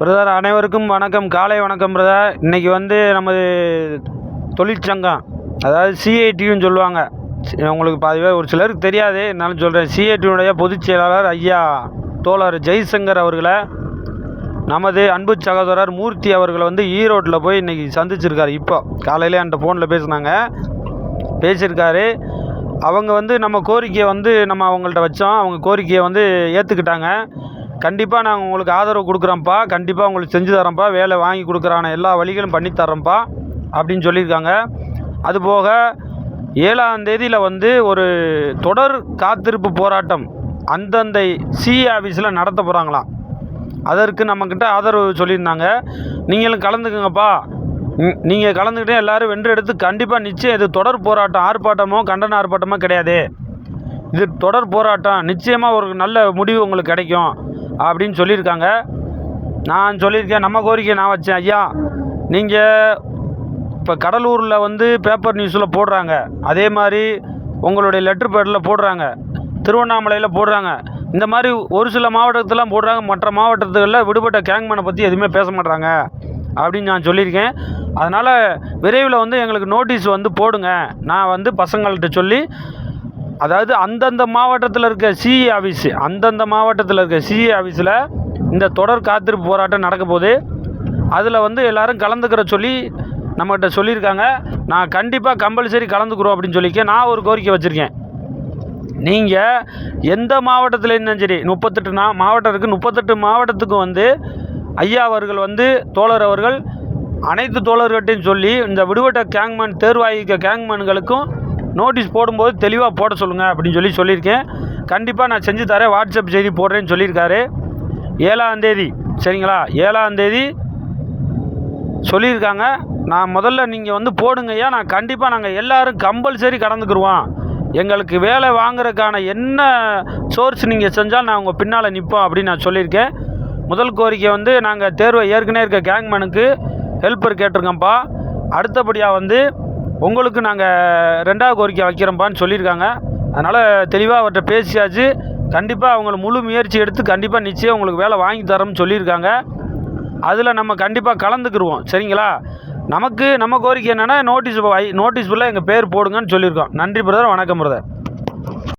Brother அனைவருக்கும் வணக்கம். காலை வணக்கம் பிரதர் இன்றைக்கி வந்து நமது தொழிற்சங்கம் அதாவது சிஐடின்னு சொல்லுவாங்க. உங்களுக்கு பாதி பேர் ஒரு சிலருக்கு தெரியாது. என்னாலும் சொல்கிறேன் சிஐடியுடைய பொதுச் செயலாளர் ஐயா தோழர் ஜெய்சங்கர் அவர்களை நமது அன்பு சகோதரர் மூர்த்தி அவர்களை வந்து ஈரோட்டில் போய் இன்றைக்கி சந்திச்சிருக்காரு. இப்போ காலையிலே என்கிட்ட ஃபோனில் பேசினாங்க. பேசியிருக்காரு. அவங்க வந்து நம்ம கோரிக்கையை வந்து நம்ம அவங்கள்ட்ட வச்சோம். அவங்க கோரிக்கையை வந்து ஏற்றுக்கிட்டாங்க கண்டிப்பாக நாங்கள் உங்களுக்கு ஆதரவு கொடுக்குறோம்ப்பா கண்டிப்பாக உங்களுக்கு செஞ்சு தரோம்ப்பா வேலை வாங்கி கொடுக்குறான எல்லா வழிகளும் பண்ணி தரோம்ப்பா அப்படின்னு சொல்லியிருக்காங்க. அதுபோக ஏழாம் தேதியில் வந்து ஒரு தொடர் காத்திருப்பு போராட்டம் அந்தந்த சி ஆஃபீஸில் நடத்த போகிறாங்களாம் அதற்கு நம்மக்கிட்ட ஆதரவு சொல்லியிருந்தாங்க. நீங்களும் கலந்துக்குங்கப்பா. நீங்கள் கலந்துக்கிட்டே எல்லோரும் வென்று எடுத்து கண்டிப்பாக நிச்சயம் இது தொடர் போராட்டம் ஆர்ப்பாட்டமோ கண்டன ஆர்ப்பாட்டமோ கிடையாது. இது தொடர் போராட்டம். நிச்சயமாக ஒரு நல்ல முடிவு உங்களுக்கு கிடைக்கும். அப்படின்னு சொல்லியிருக்காங்க. நான் சொல்லியிருக்கேன் நம்ம கோரிக்கை நான் வச்சேன் ஐயா. நீங்கள் இப்போ கடலூரில் வந்து பேப்பர் நியூஸில் போடுறாங்க. அதே மாதிரி உங்களுடைய லெட்ரு பேடில் போடுறாங்க. திருவண்ணாமலையில் போடுறாங்க. இந்த மாதிரி ஒரு சில மாவட்டத்திலாம் போடுறாங்க. மற்ற மாவட்டத்துகளில் விடுபட்ட கேங்மேனை பற்றி எதுவுமே பேச மாட்றாங்க அப்படின்னு நான் சொல்லியிருக்கேன். அதனால் விரைவில் வந்து எங்களுக்கு நோட்டீஸ் வந்து போடுங்க. நான் வந்து பசங்கள்கிட்ட சொல்லி அதாவது அந்தந்த மாவட்டத்தில் இருக்க சிஇ ஆஃபீஸு அந்தந்த மாவட்டத்தில் இருக்க சிஇ ஆஃபீஸில் இந்த தொடர் காத்திருப்பு போராட்டம் நடக்க போகுது. அதில் வந்து எல்லோரும் கலந்துக்கிற சொல்லி நம்மகிட்ட சொல்லியிருக்காங்க. நான் கண்டிப்பாக கம்பல்சரி கலந்துக்கிறோம் அப்படின்னு சொல்லிக்க நான் ஒரு கோரிக்கை வச்சுருக்கேன். நீங்கள் எந்த மாவட்டத்தில் இருந்தாலும் சரி முப்பத்தெட்டு நா மாவட்டம் இருக்குது முப்பத்தெட்டு மாவட்டத்துக்கும் வந்து ஐயா அவர்கள் வந்து தோழர் அவர்கள் அனைத்து தோழர்கிட்டையும் சொல்லி இந்த விடுபட்ட கேங்மேன் தேர்வாயிக்க கேங்மேன்களுக்கும் நோட்டீஸ் போடும்போது தெளிவாக போட சொல்லுங்கள் அப்படின்னு சொல்லி சொல்லியிருக்கேன். கண்டிப்பாக நான் செஞ்சு தரேன். வாட்ஸ்அப் செய்தி போடுறேன்னு சொல்லியிருக்காரு. ஏழாந்தேதி சரிங்களா? ஏழாந்தேதி சொல்லியிருக்காங்க. நான் முதல்ல நீங்கள் வந்து போடுங்கய்யா நான் கண்டிப்பாக நாங்கள் எல்லாரும் கம்பல்சரி கடந்துக்கிருவோம். எங்களுக்கு வேலை வாங்குறதுக்கான என்ன சோர்ஸ் நீங்கள் செஞ்சால் நான் உங்கள் பின்னால் நிற்போம் அப்படின்னு நான் சொல்லியிருக்கேன். முதல் கோரிக்கை வந்து நாங்கள் தேர்வை ஏற்கனவே இருக்க கேங்மேனுக்கு ஹெல்ப்பர் கேட்டிருக்கோம்ப்பா. அடுத்தபடியாக வந்து உங்களுக்கு நாங்கள் ரெண்டாவது கோரிக்கை வைக்கிறோம்ப்பான்னு சொல்லியிருக்காங்க. அதனால் தெளிவாக அவர்கிட்ட பேசியாச்சு. கண்டிப்பாக அவங்கள முழு முயற்சி எடுத்து கண்டிப்பாக நிச்சயம் உங்களுக்கு வேலை வாங்கி தரோம்னு சொல்லியிருக்காங்க. அதில் நம்ம கண்டிப்பாக கலந்துக்கிருவோம். சரிங்களா? நமக்கு நம்ம கோரிக்கை என்னென்னா நோட்டீஸ் நோட்டீஸ் ஃபுல்லாக எங்கள் பேர் போடுங்கன்னு சொல்லியிருக்கோம். நன்றி பிரதர் வணக்கம் பிரதர்